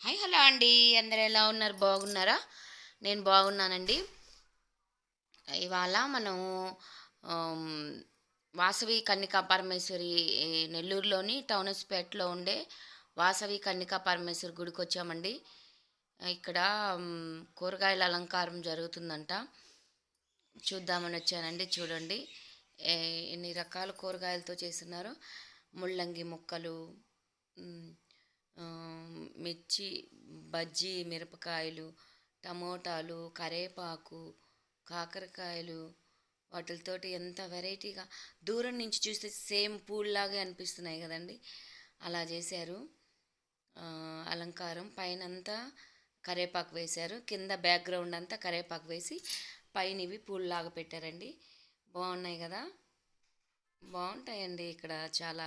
Hi hello అండి. అందరు ఎలా ఉన్నారు? బాగున్నారా? నేను బాగున్నానండి. ఇవాళ మనం వాసవి కన్నికా పరమేశ్వరి నెల్లూరులోని టౌనస్పేటలో ఉండే వాసవి కన్నికా పరమేశ్వరి గుడికి వచ్చామండి. ఇక్కడ కూరగాయల అలంకారం జరుగుతుందంట. చూద్దామని వచ్చానండి చూడండి. ఎన్ని రకాల కూరగాయలతో చేస్తున్నారు? ముల్లంగి ముక్కలు మిర్చి బజ్జీ మిరపకాయలు టమోటాలు కరేపాకు కాకరకాయలు వాటితోటి ఎంత వెరైటీగా దూరం నుంచి చూస్తే సేమ్ పూల్లాగే అనిపిస్తున్నాయి కదండి. అలా చేశారు. అలంకారం పైన అంతా కరేపాకు వేశారు. కింద బ్యాక్గ్రౌండ్ అంతా కరేపాకు వేసి పైన ఇవి పూల్లాగా పెట్టారండి. బాగున్నాయి కదా? బాగుంటాయండి. ఇక్కడ చాలా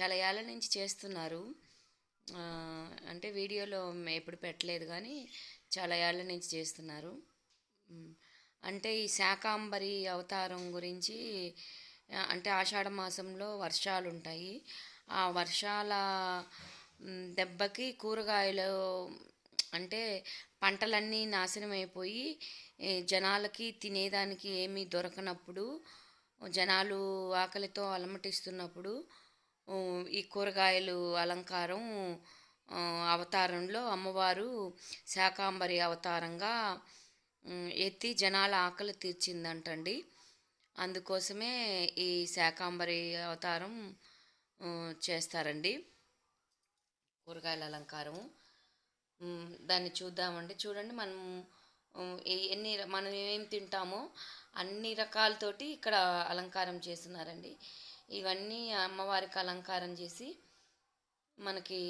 చాలా ఏళ్ళ నుంచి చేస్తున్నారు. అంటే వీడియోలో ఎప్పుడు పెట్టలేదు కానీ చాలా ఏళ్ళ నుంచి చేస్తున్నారు. అంటే ఈ శాకాంబరి అవతారం గురించి అంటే ఆషాఢ మాసంలో వర్షాలు ఉంటాయి ఆ వర్షాల దెబ్బకి కూరగాయలు అంటే పంటలన్నీ నాశనం అయిపోయి జనాలకి తినేదానికి ఏమీ దొరకనప్పుడు జనాలు ఆకలితో అలమటిస్తున్నప్పుడు ఈ కూరగాయలు అలంకారం అవతారంలో అమ్మవారు శాకాంబరి అవతారంగా ఎత్తి జనాల ఆకలి తీర్చిందంటండి. అందుకోసమే ఈ శాకాంబరి అవతారం చేస్తారండి. కూరగాయల అలంకారము. దాన్ని చూద్దామండి. చూడండి మనం ఎన్ని మనం ఏమేమి తింటామో అన్ని రకాలతోటి ఇక్కడ అలంకారం చేస్తున్నారండి. ఇవన్నీ అమ్మవారికి అలంకారం చేసి మనకి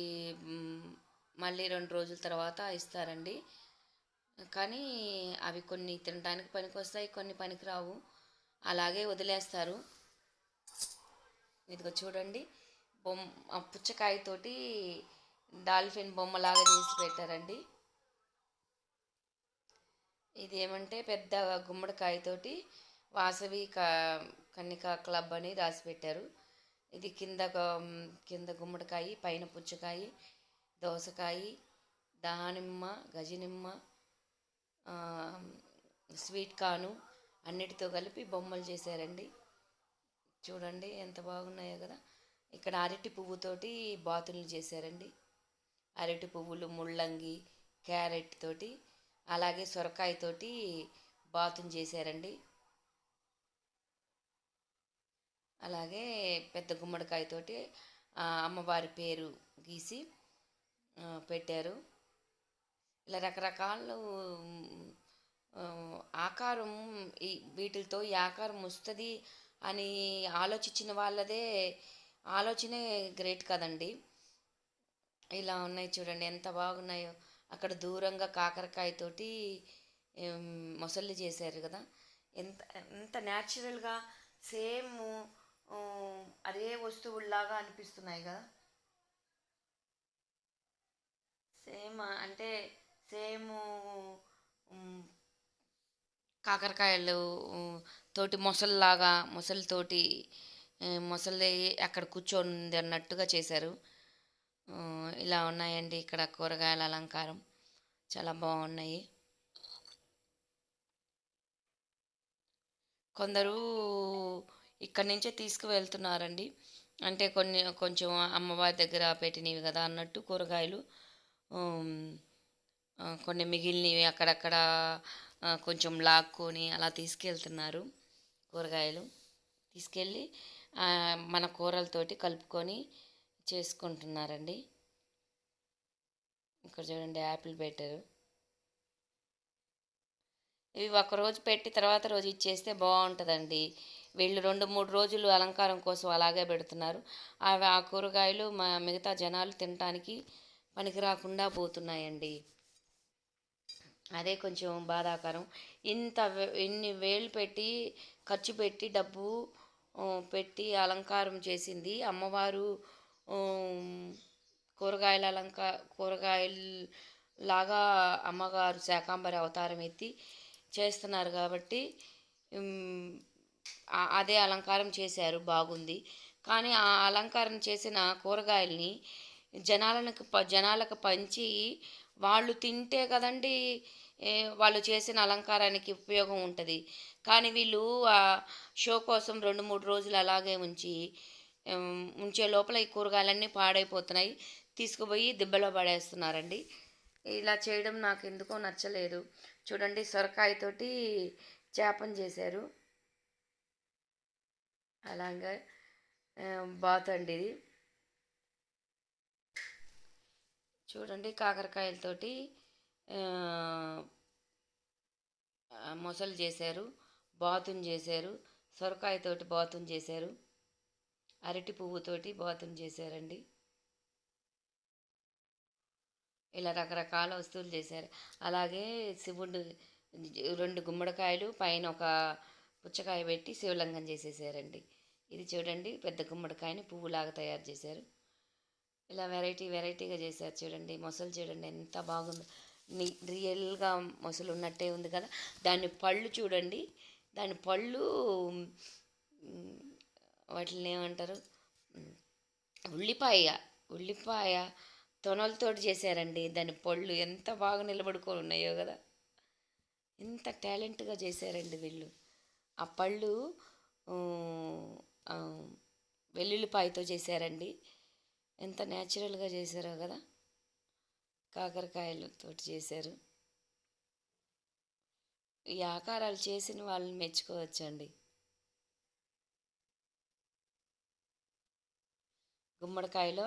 మళ్ళీ రెండు రోజుల తర్వాత ఇస్తారండి. కానీ అవి కొన్ని తినడానికి పనికొస్తాయి కొన్ని పనికిరావు. అలాగే వదిలేస్తారు. ఇదిగో చూడండి. బొమ్మ పుచ్చకాయతోటి డాల్ఫిన్ బొమ్మలాగా చేసి పెట్టారండి. ఇది ఏమంటే పెద్ద గుమ్మడికాయతోటి వాసవి కా కన్నికా క్లబ్ అని రాసి పెట్టారు ఇది కింద కింద గుమ్మడికాయ పైన పుచ్చకాయ దోసకాయ దానిమ్మ గజనిమ్మ స్వీట్ కాను అన్నిటితో కలిపి బొమ్మలు చేశారండి. చూడండి ఎంత బాగున్నాయో కదా. ఇక్కడ అరటి పువ్వుతోటి బాతులు చేశారండి. అరటి పువ్వులు ముల్లంగి క్యారెట్ తోటి అలాగే సొరకాయతోటి బాతుని చేశారండి. అలాగే పెద్ద గుమ్మడికాయతోటి అమ్మవారి పేరు గీసి పెట్టారు. ఇలా రకరకాలు ఆకారం ఈ వీటితో ఈ ఆకారం వస్తుంది అని ఆలోచించిన వాళ్ళదే ఆలోచనే గ్రేట్ కదండి. ఇలా ఉన్నాయి చూడండి ఎంత బాగున్నాయో. అక్కడ దూరంగా కాకరకాయతోటి మొసళ్ళు చేశారు కదా. ఎంత ఎంత న్యాచురల్గా సేమ్ అదే వస్తువుల్లాగా అనిపిస్తున్నాయి కదా. సేమ్ అంటే సేమ్ కాకరకాయలు తోటి మొసల్లాగా మొసలితోటి మొసలి అక్కడ కూర్చొని అన్నట్టుగా చేశారు. ఇలా ఉన్నాయండి ఇక్కడ కూరగాయల అలంకారం. చాలా బాగున్నాయి. కొందరు ఇక్కడి నుంచే తీసుకువెళ్తున్నారండి. అంటే కొన్ని కొంచెం అమ్మవారి దగ్గర పెట్టినవి కదా అన్నట్టు కూరగాయలు. కొన్ని మిగిలినవి అక్కడక్కడ కొంచెం లాక్కొని అలా తీసుకెళ్తున్నారు కూరగాయలు. తీసుకెళ్ళి మన కూరలతోటి కలుపుకొని చేసుకుంటున్నారండి. ఇక్కడ చూడండి యాపిల్ పెట్టారు. ఇవి ఒక రోజు పెట్టి తర్వాత రోజు ఇచ్చేస్తే బాగుంటుందండి. వీళ్ళు రెండు మూడు రోజులు అలంకారం కోసం అలాగే పెడుతున్నారు. అవి ఆ కూరగాయలు మా మిగతా జనాలు తినటానికి పనికి రాకుండా పోతున్నాయండి. అదే కొంచెం బాధాకరం. ఇంత వే- ఇన్ని వేలు పెట్టి ఖర్చు పెట్టి డబ్బు పెట్టి అలంకారం చేసింది. అమ్మవారు కూరగాయల అలంకా కూరగాయలు లాగా అమ్మగారు శాకాంబరి అవతారం ఎత్తి చేస్తున్నారు కాబట్టి అదే అలంకారం చేశారు బాగుంది. కానీ ఆ అలంకారం చేసిన కూరగాయల్ని జనాలకు ప జనాలకు పంచి వాళ్ళు తింటే కదండి వాళ్ళు చేసిన అలంకారానికి ఉపయోగం ఉంటుంది. కానీ వీళ్ళు ఆ షో కోసం రెండు మూడు రోజులు అలాగే ఉంచి ఉంచే లోపల ఈ కూరగాయలన్నీ పాడైపోతున్నాయి. తీసుకుపోయి దిబ్బలో పడేస్తున్నారండి. ఇలా చేయడం నాకు ఎందుకో నచ్చలేదు. చూడండి సొరకాయతోటి చేపను చేశారు. అలాగే బాత్ అండి ఇది. చూడండి కాకరకాయలతోటి మొసలు చేశారు బాతుని చేశారు సొరకాయతోటి బాతుని చేశారు అరటి పువ్వుతోటి బాతుని చేశారండి. ఇలా రకరకాల వస్తువులు చేశారు. అలాగే శివుడు రెండు గుమ్మడికాయలు పైన ఒక పుచ్చకాయ పెట్టి శివలింగం చేసేసారండి. ఇది చూడండి పెద్ద గుమ్మడికాయని పువ్వులాగా తయారు చేశారు. ఇలా వెరైటీ వెరైటీగా చేశారు చూడండి మొసలు చూడండి ఎంత బాగుందో. రియల్గా మొసలు ఉన్నట్టే ఉంది కదా. దాని పళ్ళు చూడండి దాని పళ్ళు వాటిని ఏమంటారు? ఉల్లిపాయ ఉల్లిపాయ తొనలతోటి చేశారండి. దాని పళ్ళు ఎంత బాగా నిలబడుకొని ఉన్నాయో కదా. ఎంత టాలెంట్గా చేశారండి వీళ్ళు. ఆ పళ్ళు వెల్లుల్లిపాయతో చేశారండి. ఎంత న్యాచురల్గా చేశారో కదా. కాకరకాయలతో చేశారు. ఈ ఆకారాలు చేసిన వాళ్ళని మెచ్చుకోవచ్చండి. గుమ్మడికాయలో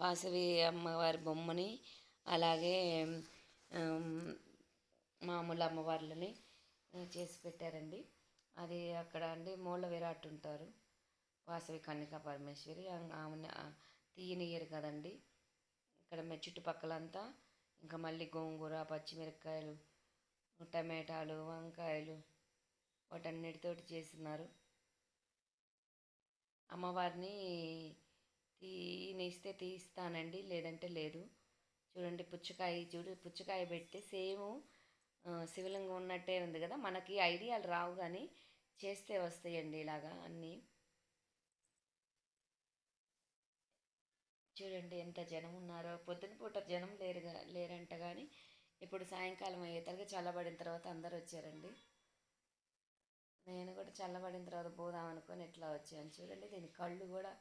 వాసవి అమ్మవారి బొమ్మని అలాగే మామూలు అమ్మవార్లని చేసి పెట్టారండి. అది అక్కడ అండి మూల విరాట్ ఉంటారు. వాసవి కన్నికా పరమేశ్వరి ఆమె ఆమెను ఆ, కదండి. ఇక్కడ చుట్టుపక్కలంతా ఇంకా మళ్ళీ గోంగూర పచ్చిమిరపకాయలు టమాటాలు వంకాయలు వాటన్నిటితోటి చేస్తున్నారు. అమ్మవారిని తీనిస్తే తీస్తానండి లేదంటే లేదు. చూడండి పుచ్చకాయ చూడు పుచ్చకాయ పెడితే సేమ్ శివలింగం ఉన్నట్టే ఉంది కదా. మనకి ఐడియాలు రావు కానీ చేస్తే వస్తాయండి ఇలాగా అన్నీ. చూడండి ఎంత జనం ఉన్నారో. పొద్దున పూట జనం లేరుగా లేరంట కానీ ఇప్పుడు సాయంకాలం అయ్యేసరికి చల్లబడిన తర్వాత అందరు వచ్చారండి. నేను కూడా చల్లబడిన తర్వాత పోదాం అనుకొని ఇట్లా వచ్చాను. చూడండి దీని కళ్ళు కూడా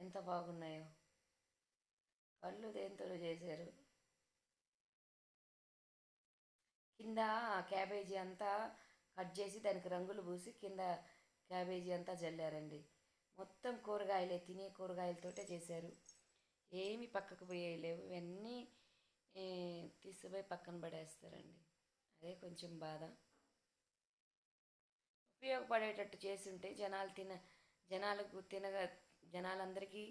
ఎంత బాగున్నాయో. కళ్ళు దేంతో చేశారు. కింద క్యాబేజీ అంతా కట్ చేసి దానికి రంగులు పూసి కింద క్యాబేజీ అంతా జల్లారండి. మొత్తం కూరగాయలే తినే కూరగాయలతోటే చేశారు. ఏమి పక్కకు పోయలేవు. ఇవన్నీ తీసుకుపోయి పక్కన పడేస్తారండి. అదే కొంచెం బాధ. ఉపయోగపడేటట్టు చేస్తుంటే జనాలు తిన జనాలకు తినగా జనాలందరికీ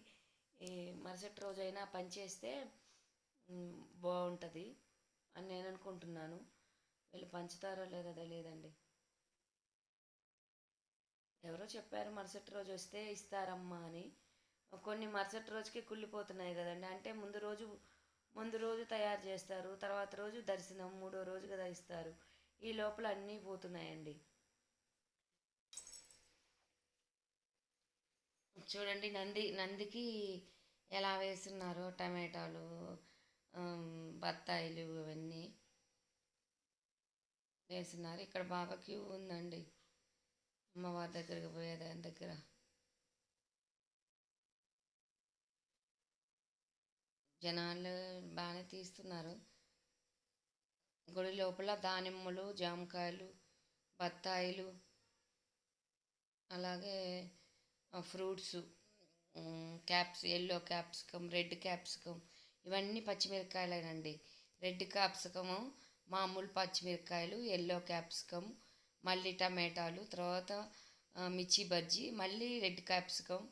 మరుసటి రోజైనా పనిచేస్తే బాగుంటుంది అని నేను అనుకుంటున్నాను. వీళ్ళు పంచుతారో లేదో తెలియదండి. ఎవరో చెప్పారు మరుసటి రోజు వస్తే ఇస్తారమ్మా అని. కొన్ని మరుసటి రోజుకి కుళ్ళిపోతున్నాయి కదండి. అంటే ముందు రోజు ముందు రోజు తయారు చేస్తారు తర్వాత రోజు దర్శనం మూడో రోజుగా ధరిస్తారు ఈ లోపల అన్నీ పోతున్నాయండి. చూడండి నంది నందికి ఎలా వేస్తున్నారో టమాటాలు బత్తాయిలు ఇవన్నీ వేస్తున్నారు. ఇక్కడ బాగా క్యూ ఉందండి. అమ్మవారి దగ్గరికి పోయేదాని దగ్గర. జనాలు బాగానే తీస్తున్నారు. గుడి లోపల దానిమ్మలు జామకాయలు బత్తాయిలు అలాగే fruits caps yellow capsicum red capsicum ఇవన్నీ పచ్చిమిరపకాయలేనండి. రెడ్ క్యాప్సికము మామూలు పచ్చిమిరపకాయలు ఎల్లో క్యాప్సికమ్ మళ్ళీ టమాటాలు తర్వాత మిర్చి బజ్జీ మళ్ళీ రెడ్ క్యాప్సికమ్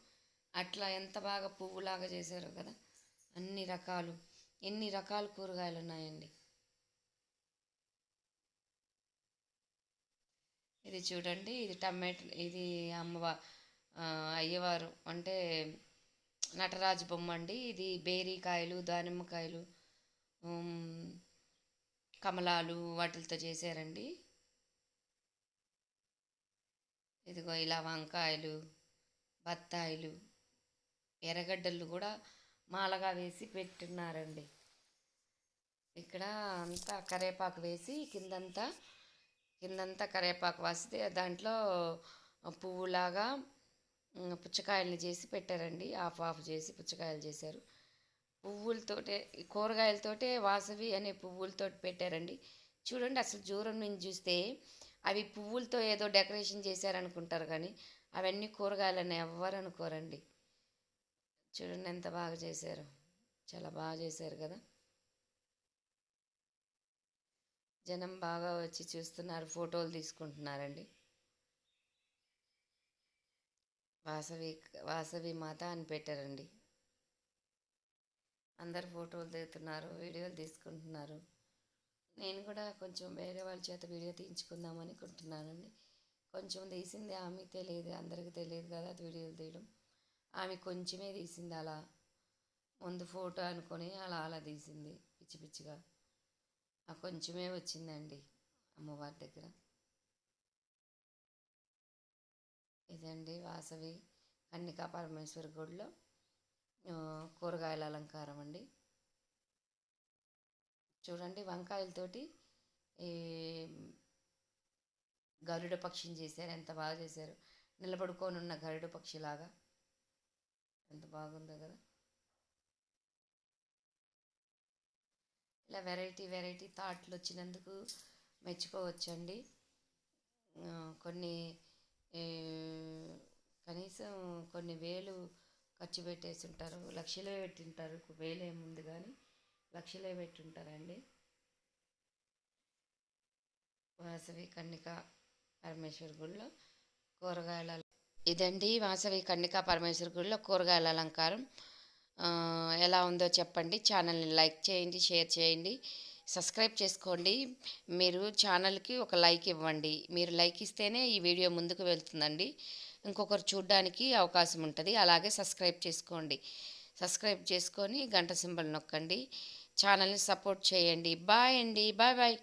అట్లా ఎంత బాగా పువ్వులాగా చేశారు కదా. అన్ని రకాలు ఎన్ని రకాల కూరగాయలు ఉన్నాయండి ఇది చూడండి ఇది టమాటో ఇది అమ్మవ అయ్యవారు అంటే నటరాజు బొమ్మ అండి. ఇది బేరీకాయలు దానిమ్మకాయలు కమలాలు వాటితో చేశారండి. ఇదిగో ఇలా వంకాయలు బత్తాయిలు ఎర్రగడ్డలు కూడా మాలగా వేసి పెట్టినారండి ఇక్కడ అంతా కరేపాకు వేసి కిందంతా కిందంతా కరేపాకు వస్తే దాంట్లో పువ్వులాగా ఉమ్, పుచ్చకాయల్ని చేసి పెట్టారండి. ఆఫ్ ఆఫ్ చేసి పుచ్చకాయలు చేశారు. పువ్వులతోటే కూరగాయలతోటే వాసవి అనే పువ్వులతో పెట్టారండి. చూడండి అసలు దూరం నుంచి చూస్తే అవి పువ్వులతో ఏదో డెకరేషన్ చేశారనుకుంటారు కానీ అవన్నీ కూరగాయలని ఎవ్వరు అనుకోరండి. చూడండి ఎంత బాగా చేశారు. చాలా బాగా చేశారు కదా. జనం బాగా వచ్చి చూస్తున్నారు ఫోటోలు తీసుకుంటున్నారండి. వాసవి వాసవి మాత అని పెట్టారండి. అందరు ఫోటోలు దిగుతున్నారు వీడియోలు తీసుకుంటున్నారు. నేను కూడా కొంచెం వేరే వాళ్ళ చేత వీడియో తీయించుకుందాం అనుకుంటున్నానండి కొంచెం తీసింది ఆమె తెలియదు అందరికీ తెలియదు కదా వీడియోలు తీయడం. ఆమె కొంచెమే తీసింది అలా. ముందు ఫోటో అనుకొని అలా అలా తీసింది పిచ్చి పిచ్చిగా. ఆ కొంచెమే వచ్చిందండి అమ్మవారి దగ్గర. ఇదండి వాసవి కన్నికా పరమేశ్వర గుడిలో కూరగాయల అలంకారం అండి. చూడండి వంకాయలతోటి ఈ గరుడ పక్షిని చేశారు. ఎంత బాగా చేశారు. నిలబడుకోనున్న గరుడ పక్షిలాగా. ఎంత బాగుందో కదా. ఇలా వెరైటీ వెరైటీ థాట్లు వచ్చినందుకు మెచ్చుకోవచ్చండి. కొన్ని కనీసం కొన్ని వేలు ఖర్చు పెట్టేసి ఉంటారు. లక్షలే పెట్టింటారు. వేలు ఏముంది కానీ లక్షలే పెట్టుంటారండి. వాసవి కన్నిక పరమేశ్వర గుడిలో కూరగాయల ఇదండి వాసవి కన్నికా పరమేశ్వర గుడిలో కూరగాయల అలంకారం. ఎలా ఉందో చెప్పండి. ఛానల్ని లైక్ చేయండి షేర్ చేయండి సబ్స్క్రైబ్ చేసుకోండి. మీరు ఛానల్కి ఒక లైక్ ఇవ్వండి. మీరు లైక్ ఇస్తేనే ఈ వీడియో ముందుకు వెళ్తుందండి. ఇంకొకరు చూడడానికి అవకాశం ఉంటుంది. అలాగే సబ్స్క్రైబ్ చేసుకోండి. సబ్స్క్రైబ్ చేసుకొని గంట సింబల్ నొక్కండి. ఛానల్ని సపోర్ట్ చేయండి. బాయ్ అండి. Bye bye.